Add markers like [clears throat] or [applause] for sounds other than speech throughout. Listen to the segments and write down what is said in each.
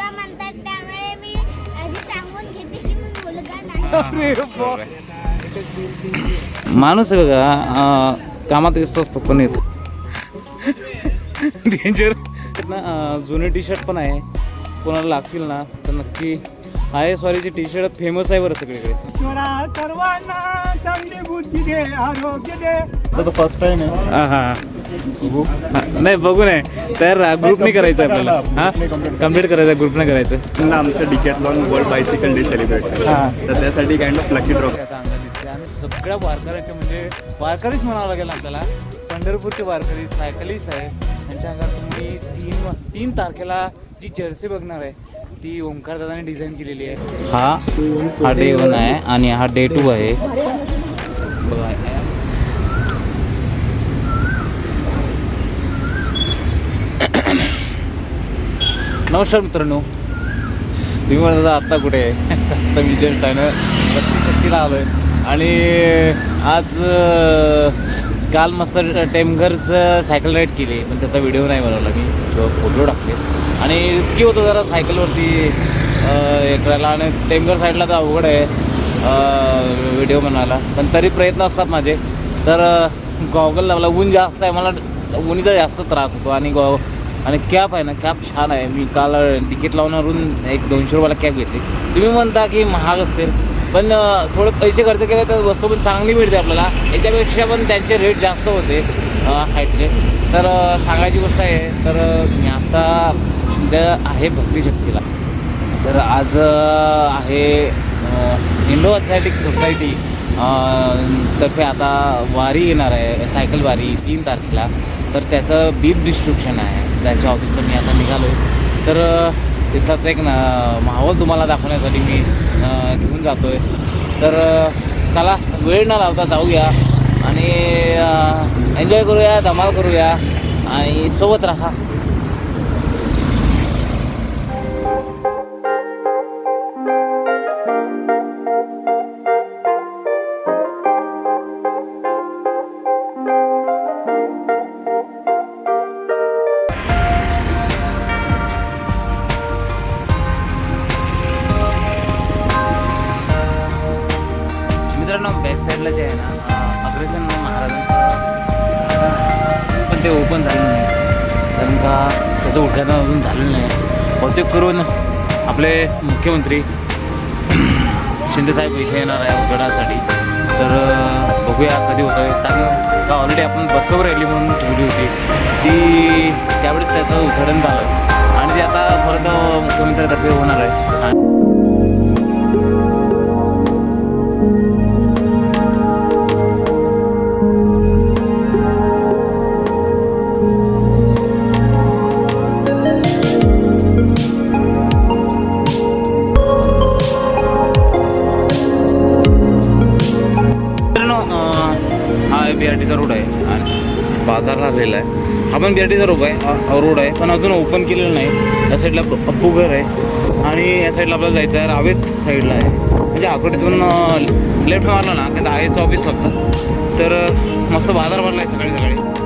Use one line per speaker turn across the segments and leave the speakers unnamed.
मुलगा म्हणतात त्यामुळे मी आधी सांगून घेते की मी मुलगा नाही.
माणूस आहे बघा अं, कामात व्यस्त असतो पण येतो. डेंजर ना अं, जुने टी शर्ट पण आहे. कोणाला लागतील ना तर नक्की आहे सॉरीचे टी शर्ट फेमस आहे बरं सगळीकडे.
ईश्वरा सर्वांना चांगली बुद्धी दे आरोग्य दे.
तो फर्स्ट टाइम आहे. हां हां. हां. नाही बघू नाही तर ग्रुपने करायचं आहे आपल्याला. हां? कंप्लीट करायचं ग्रुपने करायचं
पुन्हा आमचं Decathlon world bicycle day celebrate
हां.
तर त्यासाठी काइंड ऑफ लकी ड्रॉप
दिसते आणि सगळ्या वारकऱ्यांचे म्हणजे वारकरीच म्हणावं लागेल आपल्याला. पंढरपूरचे वारकरी सायकलिस्ट आहे. त्यांच्या अंगात तुम्ही तीन तीन तारखेला जी जर्सी बघणार आहे ती ओंकार दादाने डिझाईन केलेली आहे. हा. हा डे वन आहे आणि हा डे टू आहे. बघा [coughs] नमस्कार मित्रांनो. तुम्ही म्हणत होता आत्ता कुठे आहे? [laughs] आता मी जस्ट आहे ना शक्तीला आलो आहे आणि आज काल मस्त टेमघरचं सायकल राईड केली पण त्याचा व्हिडिओ नाही बनवला मी. तो फोटो टाकले आणि रिस्की होतं जरा सायकलवरती हे करायला आणि टेमघर साईडला तर अवघड आहे व्हिडिओ बनवायला. पण तरी प्रयत्न असतात माझे. तर गॉगल लावला ऊन जास्त आहे मला उन्हीचा जास्त त्रास होतो. आणि गॉ आणि कॅप आहे ना कॅप छान आहे. मी काल तिकीट लावणारून एक दोनशे रुपयाला कॅप घेतली. तुम्ही म्हणता की महाग असतील पण थोडे पैसे खर्च केले तर वस्तू पण चांगली मिळते आपल्याला. याच्यापेक्षा पण त्यांचे रेट जास्त होते हाईटचे तर सांगायची गोष्ट आहे तर मी आता ज्या आहे भक्तिशक्तीला तर आज आहे इंडो ॲथलेटिक सोसायटी तर्फे आता वारी येणार आहे सायकल वारी तीन तारखेला. तर त्याचं बीप डिस्ट्रिब्युशन आहे. त्यांच्या ऑफिसला मी आता निघालो आहे तर तिथलाच एक ना माहोल तुम्हाला दाखवण्यासाठी मी घेऊन जातो आहे तर चला वेळ न लावता जाऊया आणि एन्जॉय करूया धमाल करूया आणि सोबत राहा. पण झालं नाही. कारण का त्याचं उद्घाटन अजून झालेलं नाही. बहुतेक करून आपले मुख्यमंत्री [clears throat] शिंदेसाहेब इथे येणार आहे उद्घाटनासाठी. तर बघूया कधी होतं आहे कारण का ऑलरेडी आपण बसवर रॅली म्हणून ठेवली होती. ती त्यावेळेस त्याचं उद्घाटन झालं. आणि ते आता परत मुख्यमंत्र्यातर्फे होणार आहे. आपण हा पण बी आर टीचा आहे. रोड आहे. पण अजून ओपन केलेलं नाही. या साईडला पप्पू घर आहे. आणि या साईडला आपल्याला जायचं आहे रावेत साईडला आहे. म्हणजे आकडीतून लेफ्ट मारला ना की आयचं ऑफिस लागतं तर मस्त बाजार भरला आहे सकाळी सकाळी.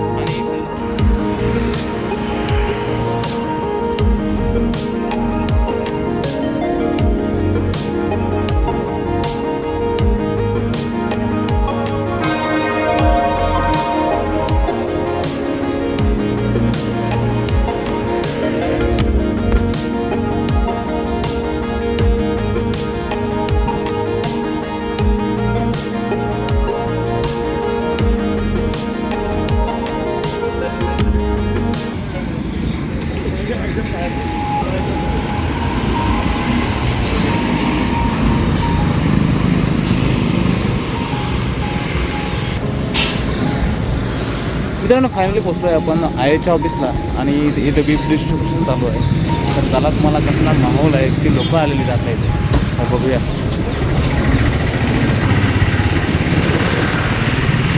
मित्रांनो फायनली पोचलो आहे आपण आय एच्या ऑफिसला आणि इथं बीफ डिस्ट्रीब्युशन चालू आहे. तर त्याला तुम्हाला कसला माहोल आहे की लोक आलेली जात आहेत. तर बघूया.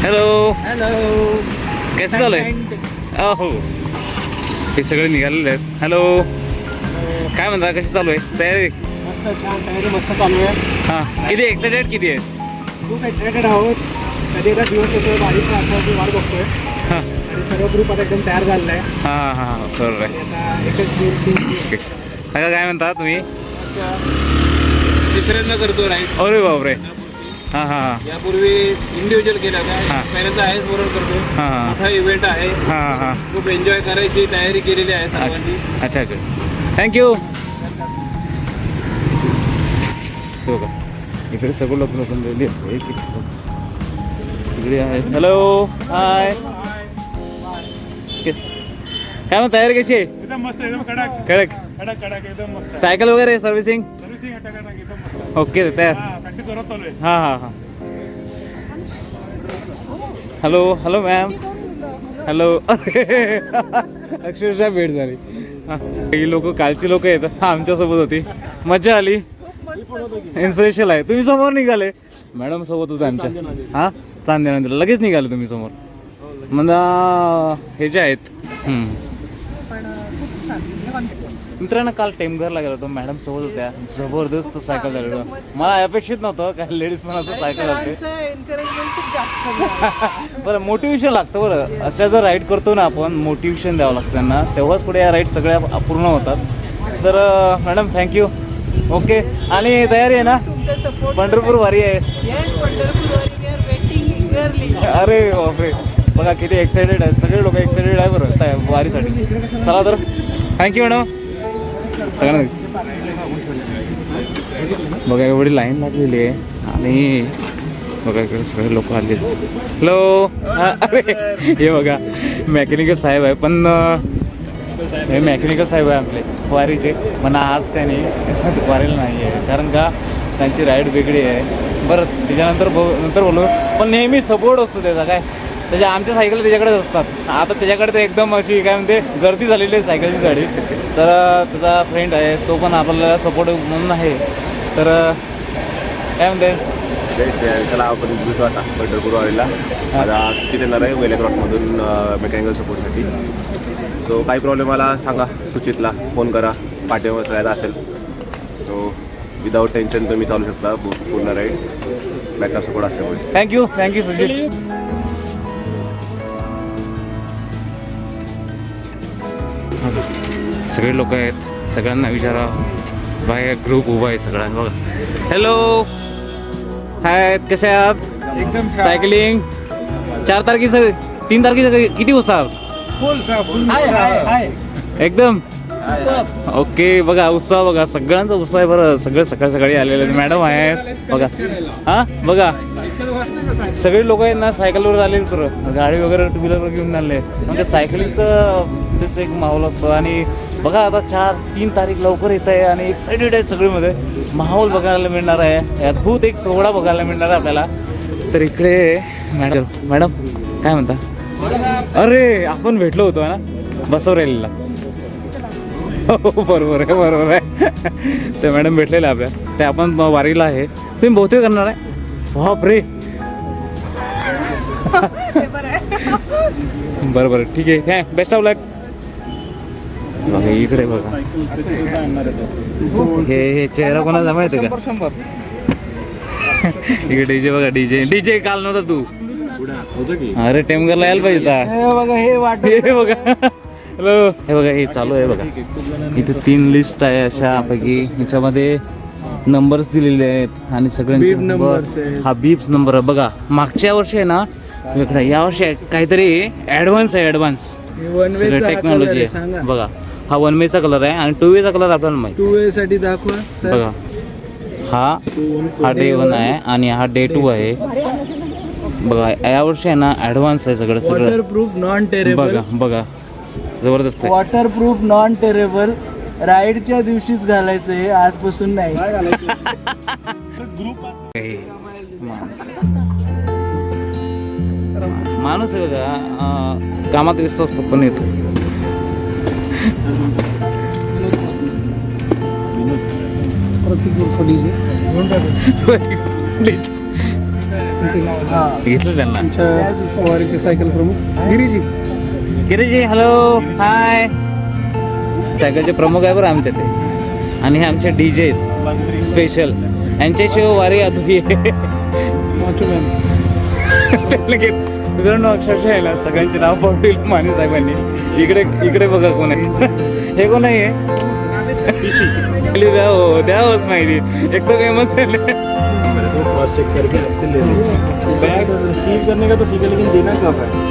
हॅलो
हॅलो
कसं चालू आहे? हो हे सगळे निघालेले आहेत. हॅलो काय म्हणता कशी चालू आहे? तयारी?
मस्त छान. तयारी मस्त चालू आहे.
हां. किती एक्सायटेड किती आहे?
खूप एक्सायटेड आहोत. कधी एकदा दिवस बारीक वाट बघतोय.
हां
आणि सर्व ग्रुप आता एकदम तयार झालेला आहे.
हां हां बरोबर आहे.
आता एकच
ओके काका काय म्हणता तुम्ही?
तिसऱ्यांदा करतो
अरे बापरे. हां हां हां.
यापूर्वी इंडिव्हिज्युअल केला
हा.
का पहिल्यांदा आहेच बरोबर करतो
हां हां.
मोठा इव्हेंट आहे.
हां हां. हां
खूप एन्जॉय करायची तयारी केलेली आहे सर्वांनी.
अच्छा अच्छा. थँक्यू बघा इकडे सगळं लोक इकडे आहे हॅलो हाय काय मग तयारी कशी आहे?
एकदम मस्त एकदम कडक.
कडक.
कडक कडक एकदम मस्त.
सायकल वगैरे सर्व्हिसिंग?
सर्व्हिसिंग एकदम मस्त.
ओके तयार.
हा प्रॅक्टिस जोरात चालू आहे.
हां हां हां. हॅलो हॅलो मॅम हॅलो अक्षरशः भेट झाली. हां. लोक कालची लोक आहेत. आमच्यासोबत होती. मजा आली. इन्स्पिरेशन आहे. तुम्ही समोर निघाले. मॅडम सोबत होते आमच्या. हां? चांदे नंदीला. लगेच निघाले तुम्ही समोर. मला हे जे आहेत. मित्रांनो काल टेमघरला गेलो होतो मॅडम सोबत होत्या. जबरदस्त सायकल झालेलो मला अपेक्षित नव्हतं काय लेडीज पण असं सायकल होते. [laughs] बरं मोटिवेशन लागतं बरं. अशा जर राईड करतो ना आपण मोटिवेशन द्यावं लागतं त्यांना. तेव्हाच पुढे या राईड सगळ्या पूर्ण होतात. तर मॅडम थँक्यू ओके आणि तयारी आहे ना? पंढरपूर वारी आहे. अरे बापरे. बघा किती एक्सायटेड आहे. सगळे लोक एक्सायटेड आहे बरं वारीसाठी. चला तर. थँक्यू मॅडम सगळ्यांना बघा एवढी लाईन लागलेली आहे. आणि बघा इकडे सगळे लोक आले हॅलो अरे हे बघा मेकॅनिकल साहेब आहे पण हे मेकॅनिकल साहेब आहे आपले वारीचे. पण आज काय नाही वारीला नाही आहे. कारण का त्यांची राईड वेगळी आहे. बरं त्याच्यानंतर बो नंतर बोलू. पण नेहमी सपोर्ट असतो त्याचा काय? त्याच्या आमच्या सायकल त्याच्याकडेच असतात. आता त्याच्याकडे तर एकदम अशी काय म्हणते गर्दी झालेली आहे सायकलची गाडी. तर त्याचा फ्रेंड आहे तो पण आपल्याला सपोर्ट म्हणून आहे. तर काय म्हणते?
चला आपण भेटू आता पंढरपूर वारीला माझा सुचित येणार आहे वेलेक्रॉटमधून मेकॅनिकल सपोर्टसाठी सो काही प्रॉब्लेम आला सांगा. सुचितला फोन करा. पाठीवर राहायला असेल. सो विदाऊट टेन्शन तुम्ही चालू शकता. पूर्ण राईड बॅकअप सपोर्ट असल्यामुळे.
Thank you thank you Sujit सगळे लोग आहेत सगळ्यांना विचारा. बाहर ग्रुप उभा है सगळा बघा. हॅलो हाय कसे आहात?
एकदम
सायकलिंग चार तारखेचं तीन तारखेचं किती वाजता? एकदम. ओके बघा उत्साह बघा. सगळ्यांचा उत्साह आहे बरं. सगळं सकाळी सकाळी आलेले आहेत. मॅडम आहेत. बघा. हां? बघा. सगळे लोक आहेत ना सायकलवर आले तर गाडी वगैरे टू व्हीलरवर घेऊन आले म्हणजे सायकलिंगचं त्याचं एक माहोल असतो. आणि बघा आता चार तीन तारीख लवकर येत आहे आणि एक्साइटेड आहे सगळीमध्ये. माहोल बघायला मिळणार आहे. अद्भुत एक सोहळा बघायला मिळणार आहे आपल्याला. तर इकडे मॅडम मॅडम काय म्हणता? अरे आपण भेटलो होतो ना बसवरेलीला. हो बरोबर आहे बरोबर आहे. ते मॅडम भेटलेले आपल्या. ते आपण वारीला आहे. तुम्ही बहुतेक करणार आहे? बाप रे बरं बरं ठीक आहे. काय बेस्ट ऑफ लक बघा इकडे बघा. हे हे चेहरा कोणाचा माहिती का? इकडे डीजे बघा डीजे. डीजे काल नव्हता तू. अरे टेमगरला यायला पाहिजे होता.
बघा हे वाट
हे बघा. हॅलो हे बघा हे चालू आहे बघा. इथे तीन लिस्ट आहे अशा पैकी. ह्याच्यामध्ये नंबर्स दिलेले आहेत आणि सगळ्यांचे
आहेत.
हा बीप्स नंबर आहे. बघा मागच्या वर्षी आहे ना इकडे या वर्षी काहीतरी ॲडव्हान्स आहे ॲडव्हान्स सगळं टेक्नॉलॉजी आहे बघा हा वन वेचा कलर आहे आणि टू वेचा कलर आपल्याला माहिती
टू वे साठी दाखवा
बघा हा हा डे वन आहे आणि हा डे टू आहे. बघा यावर्षी आहे ना ॲडव्हान्स आहे सगळं सगळं.
वॉटरप्रूफ नॉन टेरेबल
बघा बघा. जबरदस्त आहे.
वॉटरप्रूफ नॉन टेरेबल राईडच्या दिवशीच घालायचं हे आजपासून नाही.
हे माणूस माणूस आहे बघा अं, कामात व्यस्त असतो पण येतो. घेतलं त्यांना.
सायकल प्रमुख. गिरीजी.
गिरीजी हॅलो हाय सायकलचे प्रमुख आहे बरं आमच्या ते. आणि हे आमचे डी जे स्पेशल यांच्याशिवाय वारी अधुरी आहे [laughs] मित्रांनो अक्षरशः आहे ना सगळ्यांची नाव पाटील माने साहेबांनी. इकडे इकडे बघा कोण आहे. [laughs] हे कोण आहे? द्या हो द्या हो स्माइली एक तो फेमस
बैग रिसीव करने का तो ठीक है लेकिन देना कब है?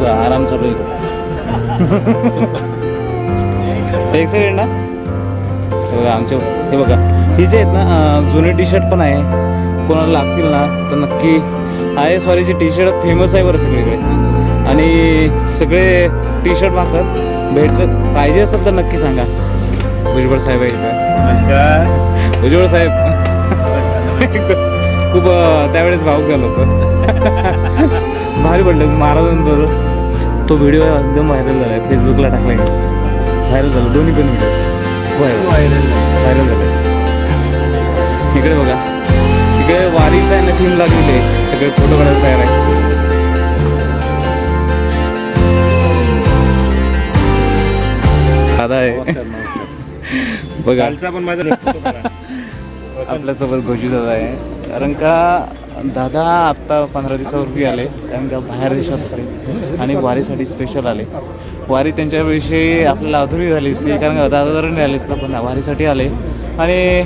बघा, आराम चालू आहे. एक सेकंड ना? हे बघा आमच्या हे बघा. ही जे आहेत ना जुने टी शर्ट पण आहे. कोणाला लागतील ना तर नक्की आय एस वारीची टी शर्ट फेमस आहे बरं सगळीकडे. आणि सगळे टी शर्ट मागतात. भेटलं पाहिजे असेल तर नक्की सांगा. भुजबळ साहेब आहे भुजबळ साहेब. खूप त्यावेळेस भाऊक झालं होतं. भारी पडलं महाराजांचं तो व्हिडिओ एकदम व्हायरल झाला आहे फेसबुकला टाकला व्हायरल झालं. दोन्ही पण व्हिडिओ व्हायरल व्हायरल झालं. इकडे बघा. इकडे वारीचा आहे ना थीम लागलेली आहे सगळे फोटो काढायला तयार आहे. दादा आहे. बघा.
पण माझा
आपल्यासोबत घोषी दादा आहे. कारण का दादा आत्ता पंधरा दिवसापूर्वी आले कारण का बाहेर देशात होते. आणि वारीसाठी स्पेशल आले. वारी त्यांच्याविषयी आपल्याला अधुरी झाली असती कारण का दादा जर नाही आले असतं पण वारीसाठी आले. आणि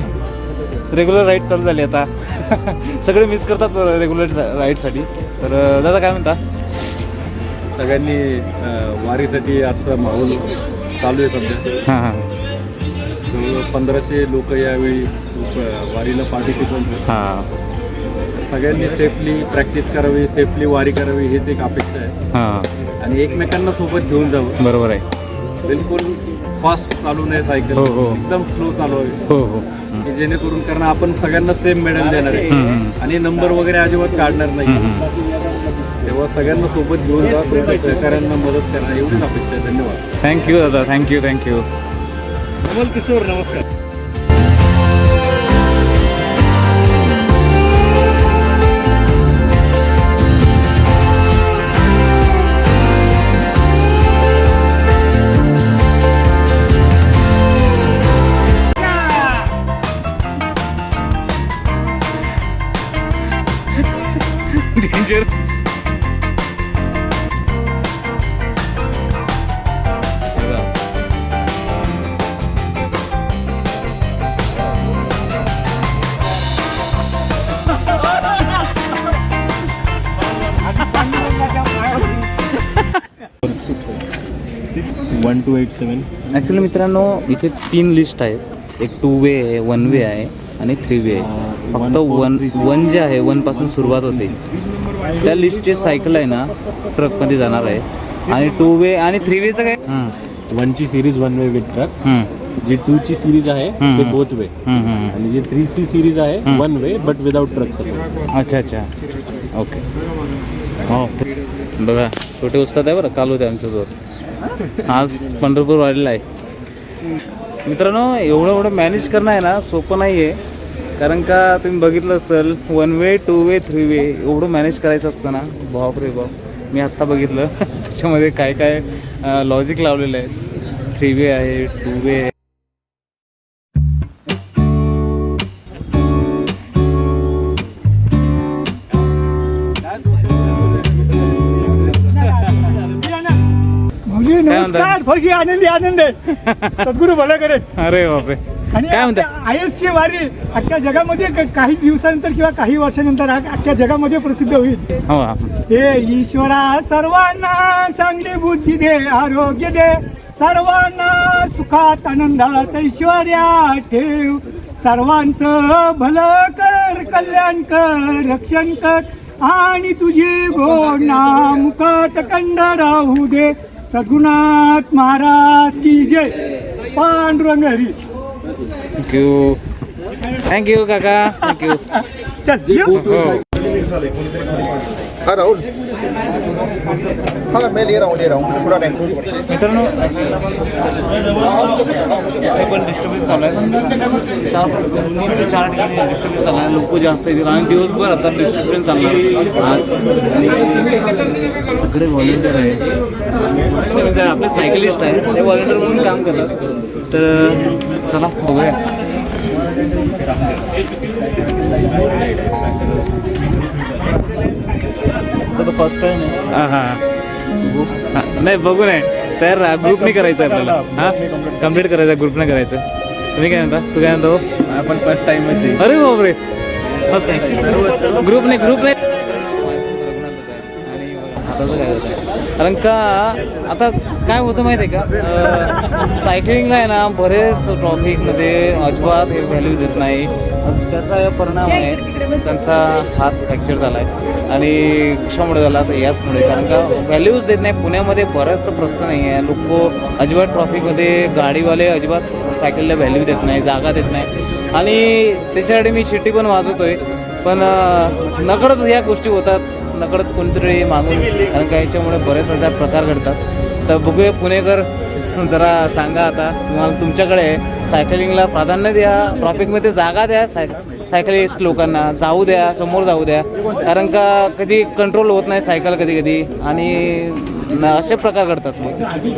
रेग्युलर राईड चालू झाली आता. [laughs] सगळे मिस करतात रेग्युलर राईडसाठी तर दादा काय म्हणता?
सगळ्यांनी वारीसाठी आजचा माहोल चालू आहे सध्या.
हां हां.
पंधराशे लोक यावेळी वारीला पार्टिसिपंट्स
हां.
सगळ्यांनी सेफली प्रॅक्टिस करावी सेफली वारी करावी हेच एक अपेक्षा आहे.
हां.
आणि एकमेकांना सोबत घेऊन जावं.
बरोबर आहे.
बिलकुल फास्ट चालू नाही सायकल
हो, हो.
एकदम स्लो चालवावी
हो हो.
की जेणेकरून कारण आपण सगळ्यांना सेम मेडल देणार आहे.
हम्म.
आणि नंबर वगैरे अजिबात काढणार नाही. तेव्हा सगळ्यांना सोबत घेऊन जा तुमच्या सहकार्यांना मदत करा एवढीच अपेक्षा आहे. धन्यवाद.
थँक्यू दादा. थँक्यू थँक्यू
नमल किशोर नमस्कार. सेवन
ॲक्च्युली मित्रांनो इथे तीन लिस्ट आहेत. एक टू वे आहे वन वे आहे आणि थ्री वे आहे. फक्त वन वन जे आहे वनपासून सुरुवात होते. त्या लिस्टचे सायकल आहे ना ट्रकमध्ये जाणार आहे. आणि टू वे आणि थ्री वेचं काय?
वनची series one way with truck G two ची सिरीज आहे. ते बोथ वे. आणि जी थ्री ची सिरीज आहे. One way but without truck सगळं.
अच्छा अच्छा. ओके हो. बघा छोटे उस्ताद आहे बरं काल होते आमच्याजवळ. आज पंढरपूर वाढलेला आहे. मित्रांनो एवढं एवढं मॅनेज करणं आहे ना सोपं नाही आहे कारण का तुम्ही बघितलं असेल one way two way three way एवढं मॅनेज करायचं असतं ना. बाप रे बाप. मी आत्ता बघितलं. त्याच्यामध्ये काय काय लॉजिक लावलेलं आहे. थ्री वे आहे टू वे आहे.
भाऊजी
म्हणता?
नमस्कार भाऊजी आनंदी आनंद. आहे सद्गुरू भलं करेल
अरे बापरे.
आणि
काय म्हणता?
आय एस ची वारी अख्ख्या जगामध्ये क- काही दिवसानंतर किंवा काही वर्षानंतर अ- अख्ख्या जगामध्ये प्रसिद्ध होईल.
हो हा.
हे ईश्वरा सर्वांना चांगली बुद्धी दे आरोग्य दे. सर्वांना सुखात आनंदात ऐश्वर्या ठेव. सर्वांचं भलं कर कल्याण कर रक्षण कर. आणि तुझी गोडना मुखात कंड राहू दे. सद्गुणात महाराज की जय. Pandurang Hari.
Thank you thank you काका. थँक्यू
चल येऊ.
हाँ.
राहुल. हाँ मैं ले रहा हूँ ले रहा हूँ थोड़ा टाइम
मित्रांनो
हाँ हाँ
इथे पण डिस्टर्बन्स चालू आहे. चार चार ठिकाणी डिस्टर्बन्स चालू आहे. लोक जास्त येतील. आणि दिवसभर आता डिस्टर्बन्स चालणार आज आणि सगळे व्हॉलेंटियर आहे म्हणजे आपले सायकलिस्ट आहे ते व्हॉलेंटियर म्हणून काम करतात. तर चला बघूया. फ़र्स्ट टाइम हाँ हाँ. नाही बघू नये तयार राहा ग्रुपने करायचं आहे आपल्याला. हा? कंप्लीट करायचं ग्रुपने करायचं तुम्ही काय म्हणता? तू काय म्हणतो
आपण फर्स्ट टाइमच आहे.
अरे बापरे. मस्त ग्रुपने ग्रुपने हाताचं काय होतं कारण का आता काय होतं माहिती आहे का [laughs] सायकलिंगला आहे ना बरेच ट्रॉफिकमध्ये अजिबात हे व्हॅल्यू देत नाही. त्याचा परिणाम आहे त्यांचा हात फ्रॅक्चर झाला आहे आणि कशामुळे झाला? तर याचमुळे. कारण का व्हॅल्यूज देत नाही. पुण्यामध्ये बराचसा प्रश्न नाही आहे लोक अजिबात ट्रॉफिकमध्ये गाडीवाले अजिबात सायकलला व्हॅल्यू देत नाही जागा देत नाही. आणि त्याच्यासाठी मी शिट्टी पण वाजवतोय. पण नकळत या गोष्टी होतात. नकळत कोणतरी मागून कारण का याच्यामुळे बरेच अशा प्रकार घडतात. तर बघूया पुणेकर जरा सांगा आता. तुम्हाला तुमच्याकडे सायकलिंगला प्राधान्य द्या ट्रॉफिकमध्ये जागा द्या साय सायकलिस्ट लोकांना जाऊ द्या समोर जाऊ द्या. कारण का कधी कंट्रोल होत नाही सायकल कधी कधी आणि न- असे प्रकार घडतात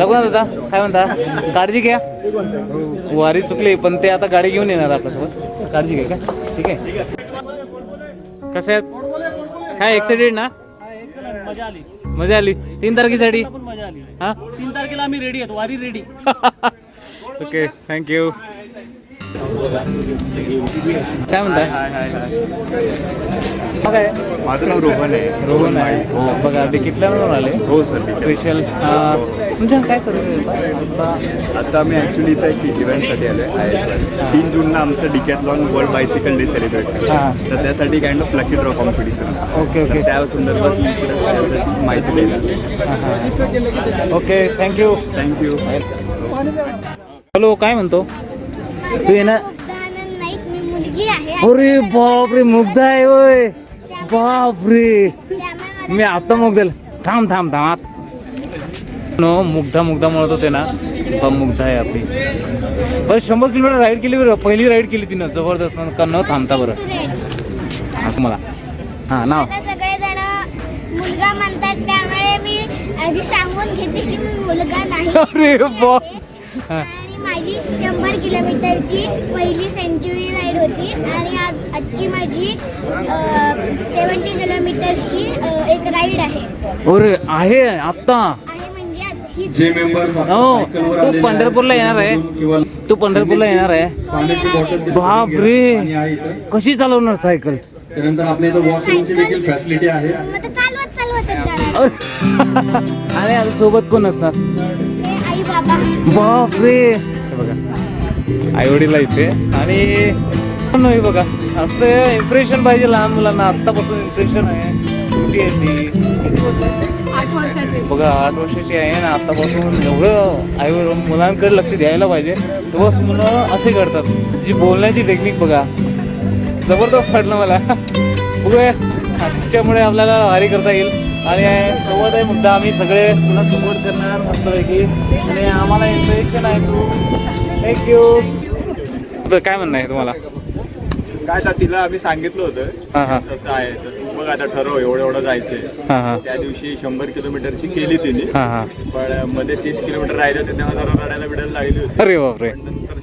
रघुनाथ दादा काय म्हणता? काळजी घ्या. वारी चुकली पण ते आता गाडी घेऊन येणार आपल्यासोबत. काळजी घ्या का ठीक आहे. कसे आहेत? काय एक्साइटेड ना? मजा आली. तीन तारखेसाठी? हा?
तीन तारखेला आम्ही रेडी आहेत वारी रेडी [laughs]
ओके थँक्यू काय म्हणताय? काय
माझं नाव रोहन आहे.
रोहन आहे. बघा डिकिटला म्हणून आले?
हो सर
स्पेशल म्हणजे काय सर
आता? आम्ही ॲक्च्युली इथं एक इव्हेंटसाठी आलो आहे आय एस तीन जूनला आमचं Decathlon world bicycle day celebrate
हां.
करतो तर त्यासाठी kind of lucky draw competition
okay okay
त्या संदर्भात मी माहिती द्यायला
ओके थँक्यू
थँक्यू
हॅलो काय म्हणतो? तू येणार
आहे
अरे बापरे मुग्धा आहे होय. बापरे. मी आता मुग्धाल. थांब थांब थांब आत. नो मुग्धा मुग्धा म्हणत होते ना. पण मुग्धा आहे आपली. बरं शंभर किलोमीटर राईड केली बरं. पहिली राईड केली तिनं. जबरदस्त. का न थांबता बरं. असं मला. हां नाव.
सगळेजण मुलगा म्हणतात. त्यामुळे मी आधी सांगून घेते की मी मुलगा नाही.
अरे बा. हां
माझी शंभर किलोमीटरची पहिली सेंचुरी राईड होती. आणि आज आजची माझी सेवन्टी किलोमीटरची एक राईड आहे.
अरे आहे आत्ता.
आहे म्हणजे ही
हो तू पंढरपूरला येणार आहे. तू पंढरपूरला येणार आहे. बाप रे. कशी चालवणार सायकल
फॅसिलिटी आहे. मग तर चालवत चालवतच जाणार.
आणि [laughs] आता सोबत कोण असणार?
ते आई बाबा
बाप रे बघा. आई वडील इथे. आणि बघा असं इम्प्रेशन पाहिजे लहान मुलांना. आत्तापासून इम्प्रेशन आहे. कुठे आहे ती.
आठ वर्षाचे.
बघा आठ वर्षाची आहे ना. आतापासून एवढं आई मुलांकडे लक्ष द्यायला पाहिजे. तेव्हाच मुलं असे करतात जी बोलण्याची टेक्निक बघा. जबरदस्त वाटलं मला. बघूया. त्याच्यामुळे आपल्याला वारी करता येईल. आणि सोबत आहे मुद्दा आम्ही सगळे तुला सपोर्ट करणार मस्तपैकी. आणि आम्हाला इन्स्पिरेशन आहे तू. थँक्यू काय म्हणणं आहे तुम्हाला?
काय आता तिला आम्ही सांगितलं होतं.
हां हां.
असं आहे. तर तू बघ आता ठरव एवढं एवढं जायचंय.
हां हां.
त्या दिवशी शंभर किलोमीटरची केली तिने.
हां हां.
पण मध्ये तीस किलोमीटर राहिले होते तेव्हा जरा रडायला बिडायला लागली होती.
अरे बापरे.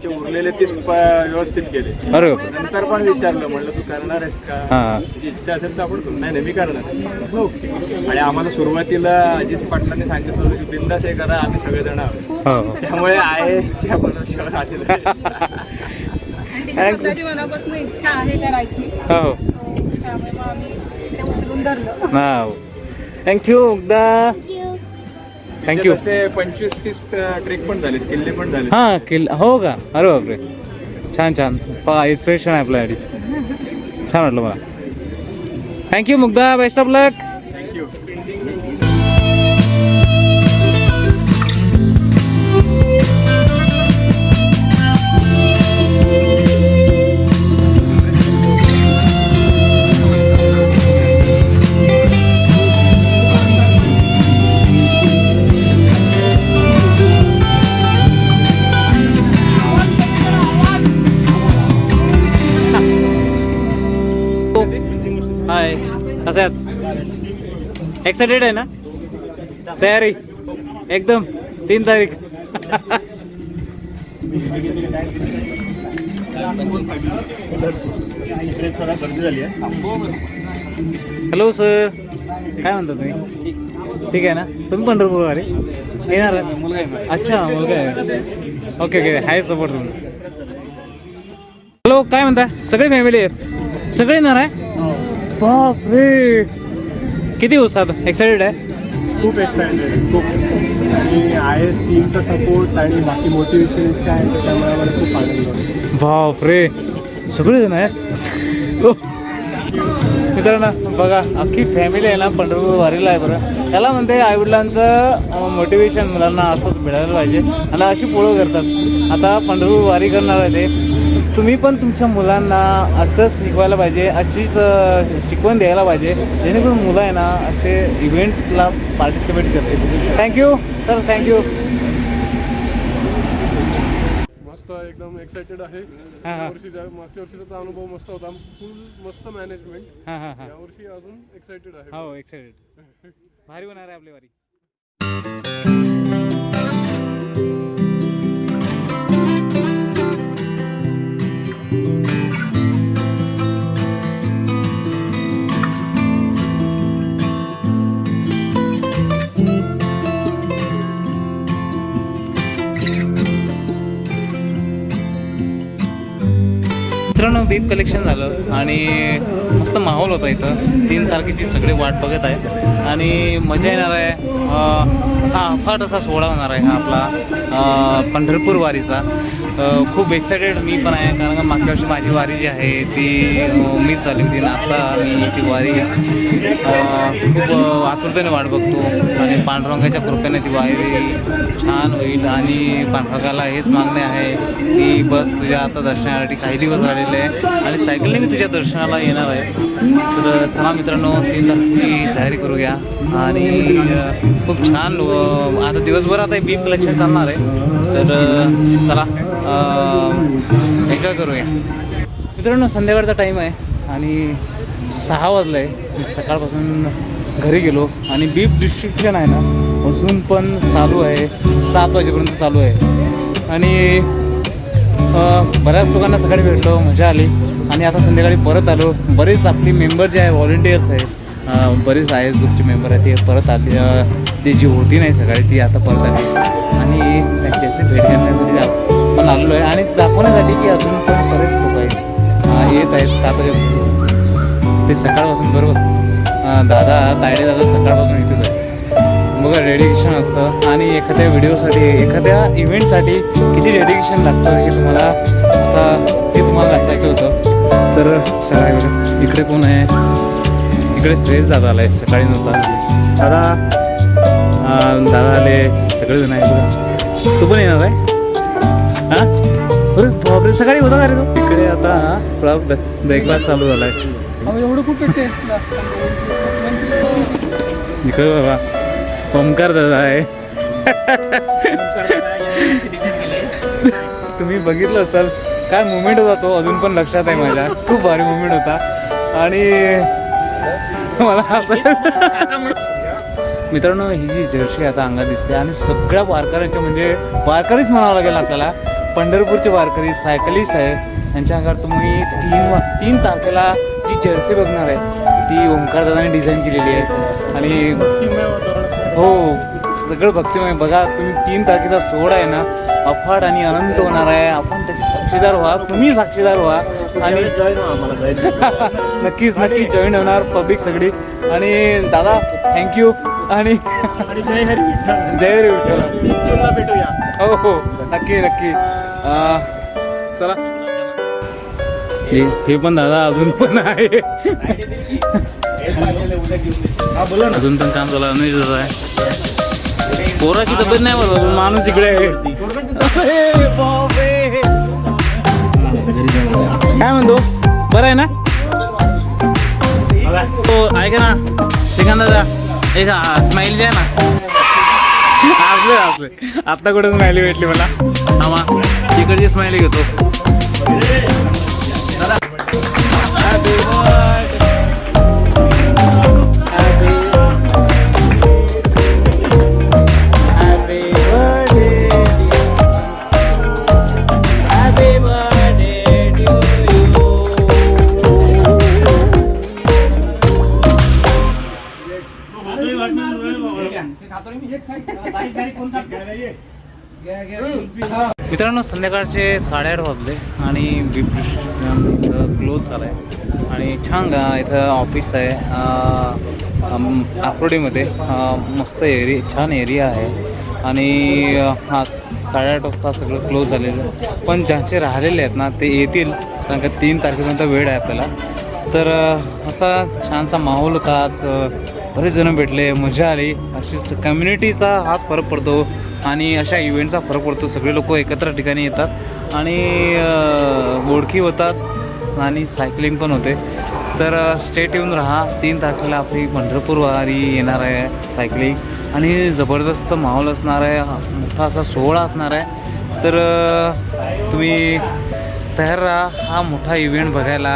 नंतरचे उरलेले तीस व्यवस्थित केले.
अरे बापरे
नंतर पण विचारलं म्हणलं तू करणार आहेस का?
हां.
तुझी इच्छा असेल तर आपण करू. नाही नाही मी करणार आणि आम्हाला सुरुवातीला अजित पाटलांनी सांगितलं होतं की बिंदास हे करा आम्ही सगळेजण आहोत.
खूप
हो.
आम्ही सगळे
त्यामुळे आय एसच्या भरोश्यावर आलेलो आहे. [laughs]
आणि तिची स्वतःची मनापासून इच्छा आहे करायची.
हो.
सो त्यामुळे मग आम्ही ते उचलून धरलं.
हा. थँक्यू मुग्धा थँक्यू
तसे पंचवीस तीस ट्रेक पण झालेत किल्ले पण झाले
हां किल हो का? अरे बापरे. छान छान. पा इन्स्पिरेशन आहे आपल्यासाठी. छान वाटलं मला. Thank you Mugdha. Best of luck excited आहे ना? तयारी. एकदम. तीन तारीख. हॅलो सर काय म्हणता तुम्ही? ठीक आहे ना? तुम्ही पंढरपूर अरे येणार अच्छा मुलगा आहे. ओके ओके हाय सपोर्ट तुम्ही. हॅलो काय म्हणता? सगळे फॅमिली आहेत? सगळे येणार आहे? बाप रे किती उत्साह एक्साइटेड आहे?
खूप एक्साइटेड खूप. आणि आय एस टीमचा सपोर्ट आणि बाकी मोटिवेशन काय आहे त्यामुळे खूप आनंद होतो
बाप रे. सगळे जण आहेत? ओ. मित्रांनो बघा अख्खी फॅमिली आहे ना पंढरपूर वारीला आहे बरं. त्याला म्हणते आईवडिलांचं मोटिवेशन मुलांना असंच मिळायला पाहिजे. आणि अशी पोळं करतात. आता पंढरपूर वारी करणार आहे ते. तुम्ही पण तुमच्या मुलांना असंच शिकवायला पाहिजे अशीच शिकवण द्यायला पाहिजे जेणेकरून मुलं आहे ना असे इव्हेंट्सला पार्टिसिपेट करतील. Thank you sir thank you
मस्त एकदम एक्साइटेड आहे. वर्षीचा मागच्या वर्षीचा अनुभव मस्त होता. फुल मस्त मॅनेजमेंट
हां हां हां.
यावर्षी अजून एक्साइटेड आहे.
हो एक्साइटेड भारी होणार आहे आपली वारी. कलेक्शन झालं आणि मस्त माहोल होता इथं. तीन तारखेची सगळी वाट बघत आहे. आणि मजा येणार आहे. असा अफाट असा सोहळा होणार आहे हा आपला पंढरपूर वारीचा. खूप एक्सायटेड मी पण आहे कारण का मागच्या वर्षी माझी वारी जी आहे ती मिस झाली होती. आणि आता मी ती वारी खूप आतुरतेने वाट बघतो. आणि पांडुरंगाच्या कृपेने ती वारी छान होईल. आणि पांडुरंगाला हेच मागणे आहे की बस तुझ्या आता दर्शनासाठी काही दिवस झालेले आहे. आणि सायकलने मी तुझ्या दर्शनाला येणार आहे. तर चला मित्रांनो तीन तारखेची तयारी करूया. आणि खूप छान आता दिवसभर आता बी कलेक्शन चालणार आहे. तर चला. एन्जॉय करूया. मित्रांनो संध्याकाळचा टाईम आहे आणि सहा वाजलं आहे मी सकाळपासून घरी गेलो आणि बीफ डिस्ट्रिक्शन आहे ना अजून पण चालू आहे. सात वाजेपर्यंत चालू आहे. आणि बऱ्याच लोकांना सकाळी भेटलो मजा आली. आणि आता संध्याकाळी परत आलो. बरेच आपली मेंबर जे आहे व्हॉलेंटियर्स आहे बरेच आय एस ग्रुपचे मेंबर आहे ते परत आले. ते ती जी होती नाही सकाळी ती आता परत आली. आणि त्यांच्याशी भेट घेण्यासाठी आपण आलेलो आहे आणि दाखवण्यासाठी की अजून पण बरेच लोक आहेत. येत आहेत सात वाजे ते सकाळपासून बरोबर. दादा तायडे दादा सकाळपासून इथेच आहे बघा डेडिकेशन असतं. आणि एखाद्या व्हिडिओसाठी एखाद्या इव्हेंटसाठी किती डेडिकेशन लागतं हे तुम्हाला आता ते तुम्हाला दाखवायचं होतं. तर सकाळी इकडे. कोण आहे? इकडे श्रेयस दादा आलाय. सकाळी नव्हता. दादा. दादा आले. सगळेजण आहे बघा. तू पण येणार आहे? हां? अरे बापरे सकाळी होता का रे तो? इकडे आता ब्रेकफास्ट चालू झाला आहे
एवढं कुठे
इकडे बाबा ओमकार दादा आहे. तुम्ही बघितलं असाल काय मुवमेंट होता तो? अजून पण लक्षात आहे माझ्या. खूप भारी मुवमेंट होता. आणि मला असं मित्रांनो ही जी जर्सी आता अंगात दिसते आणि सगळ्या वारकऱ्यांच्या म्हणजे वारकरीच म्हणावं लागेल आपल्याला. पंढरपूरचे वारकरी सायकलिस्ट आहे त्यांच्या अंगावर तुम्ही तीन तीन तारखेला जी जर्सी बघणार आहे ती ओंकार दादाने डिझाईन केलेली आहे. आणि हो सगळं भक्तिमय. बघा तुम्ही तीन तारखेचा सोहळा आहे ना अफाट आणि आनंद होणार आहे. आपण त्याचे साक्षीदार व्हा तुम्ही साक्षीदार व्हा. आणि [laughs] नक्कीच नक्की जॉईन होणार पब्लिक सगळी. आणि दादा थँक्यू आणि जय हरी जय हरी विठ्ठल भेटूया. हो हो. नक्की नक्की. अं, चला. हे हे पण दादा अजून पण आहे. अजून पण काम चालू नाही तसं आहे. पोराची तब्येत नाही पण माणूस इकडे आहे. काय म्हणतो? बरं आहे ना? तो ऐका ना. श्रीकांत दादा. एक स्माईल द्या ना. असले असले आत्ता कुठे स्माइली भेटली मला? आम्हा तिकडची स्माइली घेतो. मित्रांनो संध्याकाळचे साडेआठ वाजले आणि इथं क्लोज झालं आहे आणि छान गा इथं ऑफिस आहे. आकुर्डीमध्ये मस्त एरि छान एरिया आहे. आणि हा साडेआठ वाजता सगळं क्लोज झालेलं. आहे पण ज्यांचे राहिलेले आहेत ना ते येतील कारण का तीन तारखेपर्यंत वेळ आहे आपल्याला. तर असा छानसा माहोल होता. आज बरेच जण भेटले मजा आली. अशीच कम्युनिटीचा हाच फरक पडतो. आणि अशा इव्हेंटचा फरक पडतो. सगळे लोक एकत्र ठिकाणी येतात आणि अं, होतात आणि सायकलिंग पण होते. तर स्टेट येऊन राहा. तीन तारखेला आपली पंढरपूर वारी येणार आहे सायकलिंग आणि जबरदस्त माहोल असणार आहे. मोठा असा सोहळा असणार आहे. तर तुम्ही तयार राहा. हा मोठा इव्हेंट बघायला.